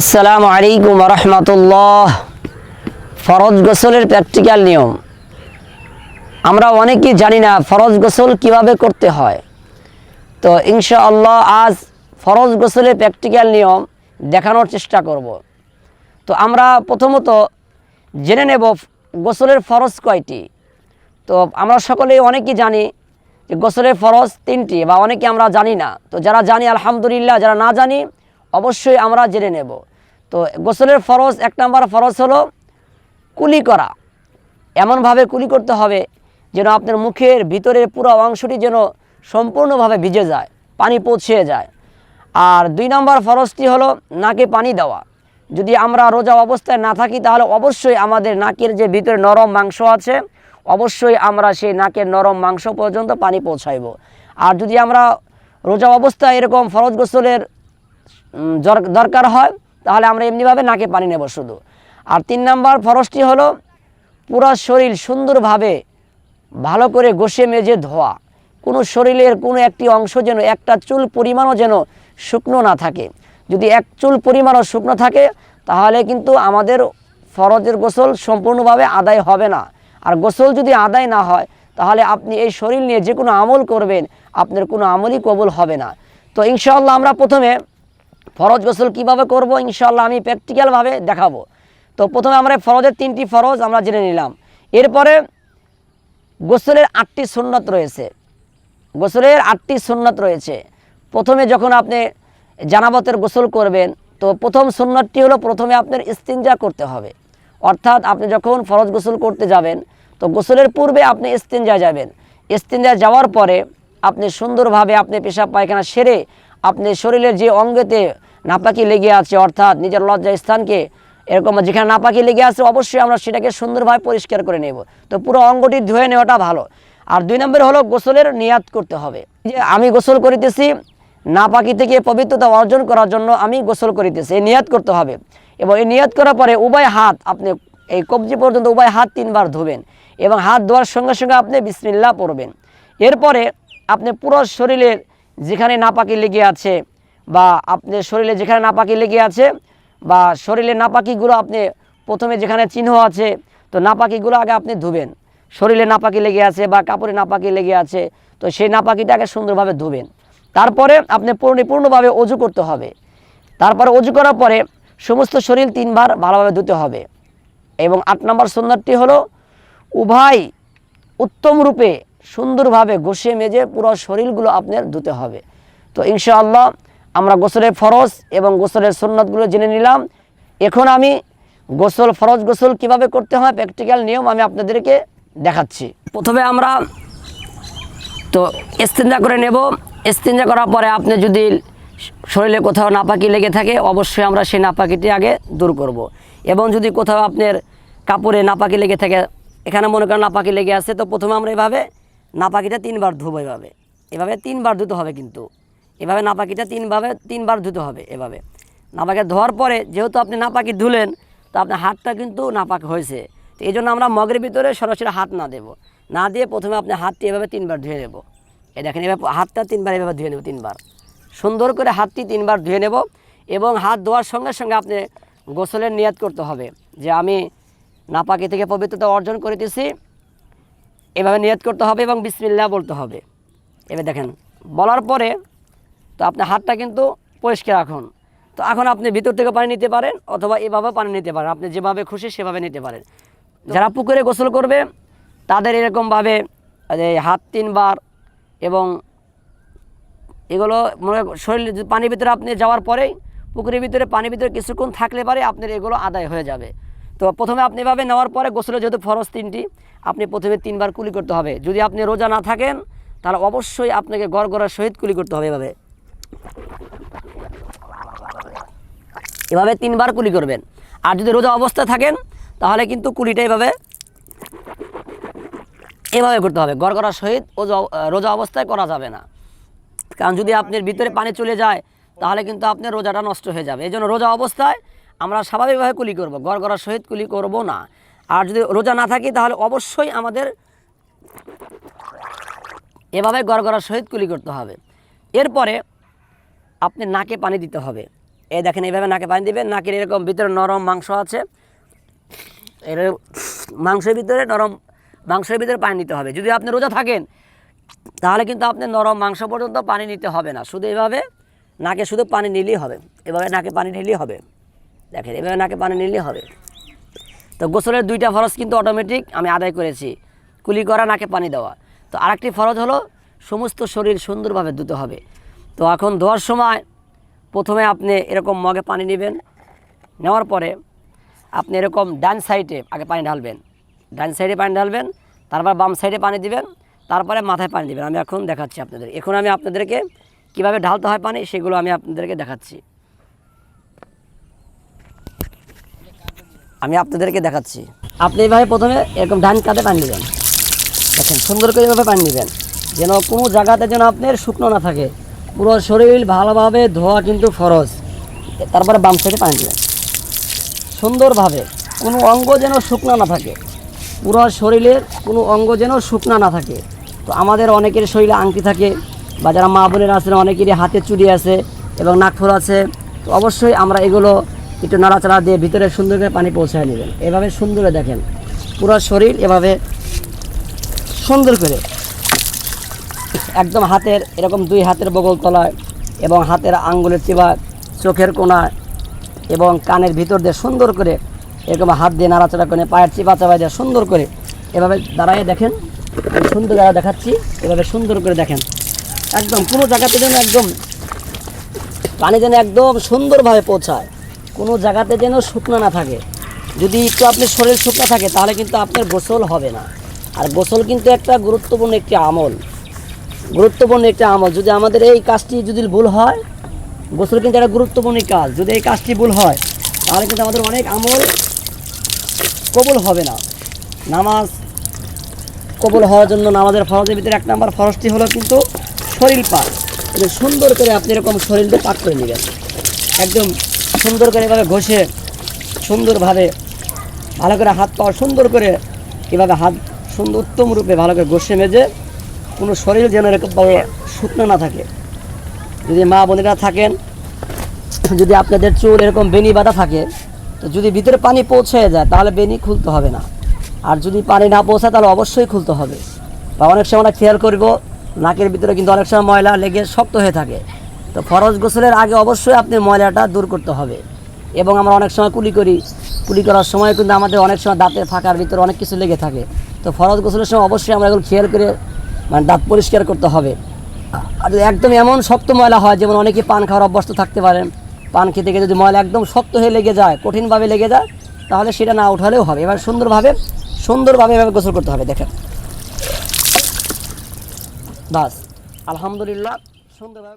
আসসালামু আলাইকুম রহমতুল্লাহ। ফরজ গোসলের প্র্যাকটিক্যাল নিয়ম। আমরা অনেকেই জানি না ফরজ গোসল কীভাবে করতে হয়। তো ইনশাআল্লাহ আজ ফরজ গোসলের প্র্যাকটিক্যাল নিয়ম দেখানোর চেষ্টা করব। তো আমরা প্রথমত জেনে নেব গোসলের ফরজ কয়টি। তো আমরা সকলেই অনেকেই জানি যে গোসলের ফরজ তিনটি বা অনেকে আমরা জানি না। তো যারা জানি, আলহামদুলিল্লাহ, যারা না জানি, অবশ্যই আমরা জেনে নেব। তো গোসলের ফরজ, এক নম্বর ফরজ হলো কুলি করা। এমনভাবে কুলি করতে হবে যেন আপনার মুখের ভিতরের পুরো অংশটি যেন সম্পূর্ণভাবে ভিজে যায়, পানি পৌঁছে যায়। আর দুই নম্বর ফরজটি হলো নাকে পানি দেওয়া। যদি আমরা রোজা অবস্থায় না থাকি, তাহলে অবশ্যই আমাদের নাকের যে ভিতরে নরম মাংস আছে, অবশ্যই আমরা সেই নাকের নরম মাংস পর্যন্ত পানি পৌঁছাইব। আর যদি আমরা রোজা অবস্থায় এরকম ফরজ গোসলের দরকার হয় তাহলে আমরা এমনিভাবে নাকে পানি নেব শুধু। আর তিন নাম্বার ফরজটি হলো পুরো শরীর সুন্দরভাবে ভালো করে ঘষে মেজে ধোয়া। কোনো শরীরের কোনো একটি অংশ যেন একটা চুল পরিমাণও যেন শুকনো না থাকে। যদি এক চুল পরিমাণও শুকনো থাকে, তাহলে কিন্তু আমাদের ফরজের গোসল সম্পূর্ণভাবে আদায় হবে না। আর গোসল যদি আদায় না হয়, তাহলে আপনি এই শরীর নিয়ে যে কোনো আমল করবেন, আপনার কোনো আমলই কবুল হবে না। তো ইনশাআল্লাহ আমরা প্রথমে ফরজ গোসল কীভাবে করব ইনশাল্লাহ আমি প্র্যাকটিক্যালভাবে দেখাবো। তো প্রথমে আমরা ফরজের তিনটি ফরজ আমরা জেনে নিলাম। এরপরে গোসলের আটটি সুন্নত রয়েছে। গোসলের আটটি সুন্নত রয়েছে। প্রথমে যখন আপনি জানাবতের গোসল করবেন, তো প্রথম সুন্নতটি হলো প্রথমে আপনার ইস্তিনজা করতে হবে। অর্থাৎ আপনি যখন ফরজ গোসল করতে যাবেন, তো গোসলের পূর্বে আপনি ইস্তিনজা যাবেন। ইস্তিনজা যাওয়ার পরে আপনি সুন্দরভাবে আপনি পেশাব পায়খানা সেরে আপনি শরীরের যে অঙ্গেতে নাপাকি লেগে আছে, অর্থাৎ নিজের লজ্জা স্থানকে এরকম যেখানে নাপাকি লেগে আছে, অবশ্যই আমরা সেটাকে সুন্দরভাবে পরিষ্কার করে নেব। তো পুরো অঙ্গটি ধুয়ে নেওয়াটা ভালো। আর দুই নম্বর হলো গোসলের নিয়াত করতে হবে। যে আমি গোসল করিতেছি, নাপাকি থেকে পবিত্রতা অর্জন করার জন্য আমি গোসল করিতেছি, এই নিয়াত করতে হবে। এবং এই নিয়াত করার পরে উভয় হাত আপনি এই কবজি পর্যন্ত উভয় হাত তিনবার ধুবেন এবং হাত ধোয়ার সঙ্গে সঙ্গে আপনি বিসমিল্লা পড়বেন। এরপরে আপনি পুরো শরীরের যেখানে নাপাকি লেগে আছে বা আপনার শরীরে যেখানে নাপাকি লেগে আছে বা শরীরে নাপাকিগুলো আপনি প্রথমে যেখানে চিহ্ন আছে, তো নাপাকিগুলো আগে আপনি ধুবেন। শরীরে নাপাকি লেগে আছে বা কাপড়ে নাপাকি লেগে আছে, তো সেই নাপাকিটাকে সুন্দরভাবে ধুবেন। তারপরে আপনি পরিপূর্ণভাবে অজু করতে হবে। তারপরে অজু করার পরে সমস্ত শরীর তিনবার ভালোভাবে ধুতে হবে। এবং আট নম্বর সুন্দরটি হলো, উভয় উত্তম রূপে সুন্দরভাবে ঘষে মেজে পুরো শরীরগুলো আপনার ধুতে হবে। তো ইনশাআল্লাহ আমরা গোসলের ফরজ এবং গোসলের সুন্নতগুলো জেনে নিলাম। এখন আমি গোসল, ফরজ গোসল কীভাবে করতে হয় প্র্যাকটিক্যাল নিয়ম আমি আপনাদেরকে দেখাচ্ছি। প্রথমে আমরা তো ইস্তেঞ্জা করে নেব। ইস্তেঞ্জা করার পরে আপনি যদি শরীরে কোথাও নাপাকি লেগে থাকে, অবশ্যই আমরা সেই নাপাকিটি আগে দূর করব। এবং যদি কোথাও আপনার কাপড়ে নাপাকি লেগে থাকে, এখানে মনে করেন নাপাকি লেগে আছে, তো প্রথমে আমরা এভাবে নাপাকিটা তিনবার ধুবো এভাবে। এভাবে তিনবার ধুতে হবে কিন্তু। এভাবে নাপাকিটা তিনভাবে তিনবার ধুতে হবে এভাবে। নাপাকি ধোয়ার পরে যেহেতু আপনি নাপাকি ধুলেন, তো আপনার হাতটা কিন্তু নাপাক হয়েছে। তো এই জন্য আমরা মগের ভিতরে সরাসরি হাত না দেব। না দিয়ে প্রথমে আপনি হাতটি এভাবে তিনবার ধুয়ে নেব। এ দেখেন, এভাবে হাতটা তিনবার এভাবে ধুয়ে নেব, তিনবার। সুন্দর করে হাতটি তিনবার ধুয়ে নেব এবং হাত ধোয়ার সঙ্গে সঙ্গে আপনি গোসলের নিয়াত করতে হবে যে আমি নাপাকি থেকে পবিত্রতা অর্জন করিতেছি। এভাবে নিয়াত করতে হবে এবং বিসমিল্লাহ বলতে হবে। এবার দেখেন, বলার পরে তো আপনার হাতটা কিন্তু পরিষ্কার রাখুন। তো এখন আপনি ভিতর থেকে পানি নিতে পারেন অথবা এভাবে পানি নিতে পারেন। আপনি যেভাবে খুশি সেভাবে নিতে পারেন। যারা পুকুরে গোসল করবে, তাদের এরকমভাবে হাত তিনবার এবং এগুলো মনে শরীর পানির ভিতরে আপনি যাওয়ার পরেই পুকুরের ভিতরে পানির ভিতরে কিছুক্ষণ থাকলে পারে আপনার এগুলো আদায় হয়ে যাবে। তো প্রথমে আপনি এভাবে নেওয়ার পরে গোসলে যেহেতু ফরজ তিনটি, আপনি প্রথমে তিনবার কুলি করতে হবে। যদি আপনি রোজা না থাকেন, তাহলে অবশ্যই আপনাকে গড় গড়ার সহিত কুলি করতে হবে এভাবে। এভাবে তিনবার কুলি করবেন। আর যদি রোজা অবস্থায় থাকেন, তাহলে কিন্তু কুলিটা এভাবে এভাবে করতে হবে। গড়গড়ার সহিত রোজা অবস্থায় করা যাবে না। কারণ যদি আপনার ভিতরে পানি চলে যায়, তাহলে কিন্তু আপনার রোজাটা নষ্ট হয়ে যাবে। এই জন্য রোজা অবস্থায় আমরা স্বাভাবিকভাবে কুলি করব। গড়গড়ার সহিত কুলি করব না। আর যদি রোজা না থাকি, তাহলে অবশ্যই আমাদের এভাবে গড়গড়ার সহিত কুলি করতে হবে। এরপরে আপনি নাকে পানি দিতে হবে। এই দেখেন, এইভাবে নাকে পানি দিবেন। নাকের এরকম ভিতরে নরম মাংস আছে। এর মাংসের ভিতরে নরম, মাংসের ভিতরে পানি নিতে হবে। যদি আপনি রোজা থাকেন, তাহলে কিন্তু আপনি নরম মাংস পর্যন্ত পানি নিতে হবে না। শুধু এভাবে নাকে শুধু পানি নিলেই হবে। এভাবে নাকে পানি নিলেই হবে। দেখেন, এভাবে নাকে পানি নিলেই হবে। তো গোসলের দুইটা ফরজ কিন্তু অটোমেটিক আমি আদায় করেছি। কুলি করা, নাকে পানি দেওয়া। তো আরেকটি ফরজ হলো, সমস্ত শরীর সুন্দরভাবে ধুতে হবে। তো এখন ধোয়ার সময় প্রথমে আপনি এরকম মগে পানি নেবেন। নেওয়ার পরে আপনি এরকম ডান সাইডে আগে পানি ঢালবেন। ডান সাইডে পানি ঢালবেন, তারপর বাম সাইডে পানি দিবেন, তারপরে মাথায় পানি দিবেন। আমি এখন দেখাচ্ছি আপনাদের। এখন আমি আপনাদেরকে কীভাবে ঢালতে হয় পানি সেগুলো আমি আপনাদেরকে দেখাচ্ছি। আমি আপনাদেরকে দেখাচ্ছি। আপনি এইভাবে প্রথমে এরকম ডান কাঁধে পানি দিবেন। দেখেন সুন্দর করে এভাবে পানি দিবেন। যেন কোনো জায়গাতে যেন আপনার শুকনো না থাকে। পুরো শরীর ভালোভাবে ধোয়া কিন্তু ফরজ। তারপরে বাম সাইডে পানি দিবেন সুন্দরভাবে কোনো অঙ্গ যেন শুকনো না থাকে। পুরো শরীরের কোনো অঙ্গ যেন শুকনো না থাকে। তো আমাদের অনেকের শরীরে আংটি থাকে বা যারা মা বোনেরা আছেন, অনেকেরই হাতে চুড়ি আছে এবং নাকফুল আছে। তো অবশ্যই আমরা এগুলো একটু নাড়াচাড়া দিয়ে ভিতরে সুন্দর করে পানি পৌঁছায় নেবেন। এভাবে সুন্দরে দেখেন। পুরো শরীর এভাবে সুন্দর করে একদম হাতের, এরকম দুই হাতের বগল তলায় এবং হাতের আঙ্গুলের চিবা চোখের কোনায় এবং কানের ভিতর দিয়ে সুন্দর করে এরকম হাত দিয়ে নাড়াচাড়া করে, পায়ের চিপা চাপা দিয়ে সুন্দর করে এভাবে দাঁড়ায় দেখেন। সুন্দর জায়গা দেখাচ্ছি, এভাবে সুন্দর করে দেখেন। একদম কোনো জায়গাতে যেন একদম পানি যেন একদম সুন্দরভাবে পৌঁছায়, কোনো জায়গাতে যেন শুকনো না থাকে। যদি একটু আপনার শরীর শুকনো থাকে, তাহলে কিন্তু আপনার গোসল হবে না। আর গোসল কিন্তু একটা গুরুত্বপূর্ণ একটি আমল। গুরুত্বপূর্ণ একটি আমল। যদি আমাদের এই কাজটি যদি ভুল হয়, গোসল কিন্তু একটা গুরুত্বপূর্ণ কাজ। যদি এই কাজটি ভুল হয়, তাহলে কিন্তু আমাদের অনেক আমল কবুল হবে না। নামাজ কবুল হওয়ার জন্য নামাজের ফরজের ভিতরে এক নাম্বার ফরজটি হলো কিন্তু শরীর পাক। এটা সুন্দর করে আপনি এরকম শরীরকে পাক করে নেবেন। একদম সুন্দর করে এভাবে ঘষে সুন্দরভাবে ভালো করে হাত পাওয়া সুন্দর করে এভাবে হাত সুন্দর উত্তম রূপে ভালো করে ঘষে মেজে কোনো শরীর যেন এরকমভাবে শুকনো না থাকে। যদি মা বোনেরা থাকেন, যদি আপনাদের চুল এরকম বেনি বাঁধা থাকে, তো যদি ভিতরে পানি পৌঁছে যায়, তাহলে বেনি খুলতে হবে না। আর যদি পানি না পৌঁছায়, তাহলে অবশ্যই খুলতে হবে। বা অনেক সময় আমরা খেয়াল করব, নাকের ভিতরে কিন্তু অনেক সময় ময়লা লেগে শক্ত হয়ে থাকে। তো ফরজ গোসলের আগে অবশ্যই আপনি ময়লাটা দূর করতে হবে। এবং আমরা অনেক সময় কুলি করি। কুলি করার সময় কিন্তু আমাদের অনেক সময় দাঁতের ফাঁকার ভিতরে অনেক কিছু লেগে থাকে। তো ফরজ গোসলের সময় অবশ্যই আমরা এখন খেয়াল করে মানে দাঁত পরিষ্কার করতে হবে। আর একদম এমন শক্ত ময়লা হয়, যেমন অনেকে পান খাওয়ার অভ্যস্ত থাকতে পারেন, পান খেতে গিয়ে যদি ময়লা একদম শক্ত হয়ে লেগে যায়, কঠিনভাবে লেগে যায়, তাহলে সেটা না উঠালেও হবে। এবার সুন্দরভাবে সুন্দরভাবে এভাবে গোসল করতে হবে, দেখেন। বাস, আলহামদুলিল্লাহ, সুন্দরভাবে